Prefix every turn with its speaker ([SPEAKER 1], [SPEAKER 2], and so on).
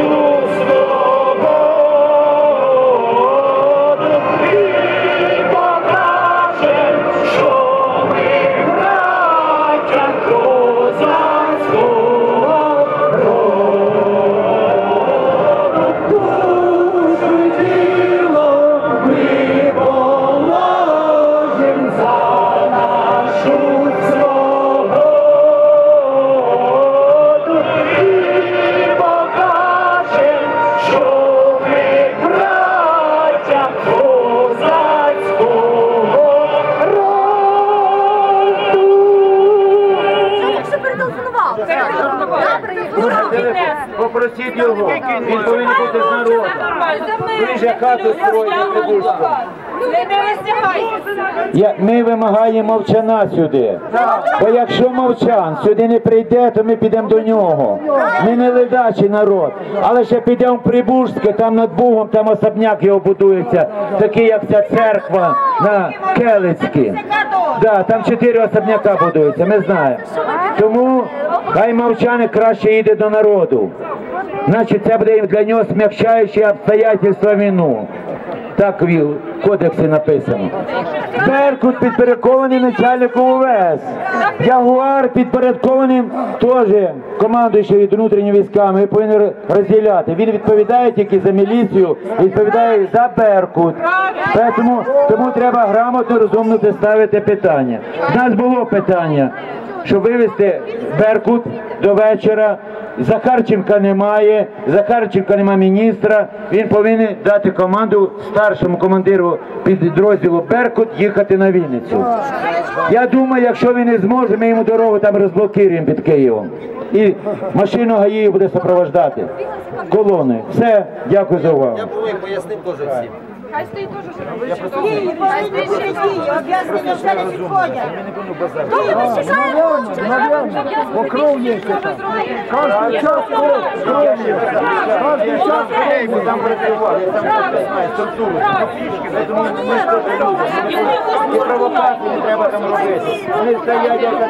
[SPEAKER 1] Oh! Попросіть його, він повинен бути з народом. Він же хату строїть Прибузьку. Я, ми вимагаємо мовчана сюди. Бо якщо мовчан сюди не прийде, то ми підемо до нього. Ми не ледачий народ. Але ще підемо в Прибужське, там над Бугом, там особняк його будується, такий як ця церква на Келицькі. Там чотири особняка будуються, ми знаємо. Хай мовчани краще їде до народу. Значить, це буде для нього смягчаючі обстоятельства війну. Так в кодексі написано. Беркут підпорядкований начальнику УВС. Ягуар підпорядкований теж командуючий від внутрішніми військами. Він повинен розділяти. Він відповідає тільки за міліцію, відповідає за Беркут. Тому, тому треба грамотно, розумно ставити питання. У нас було питання, щоб вивезти Беркут до вечора. Захарченка немає, Захарченка немає міністра. Він повинен дати команду старшому командиру підрозділу Беркут їхати на Вінницю. Я думаю, якщо він не зможе, ми йому дорогу там розблокуємо під Києвом. І машину ГАІ буде супроводжати колоною. Все, дякую за увагу.
[SPEAKER 2] Я повинен пояснив теж всім.
[SPEAKER 3] Хай стоїть теж, що
[SPEAKER 4] Дії, об'яснення вже не підходять.
[SPEAKER 3] Покров є.
[SPEAKER 1] Кожен час там працював, я там знаю структуру. Тому ми ж теж люди. І провокації не треба там робити. Вони стоять як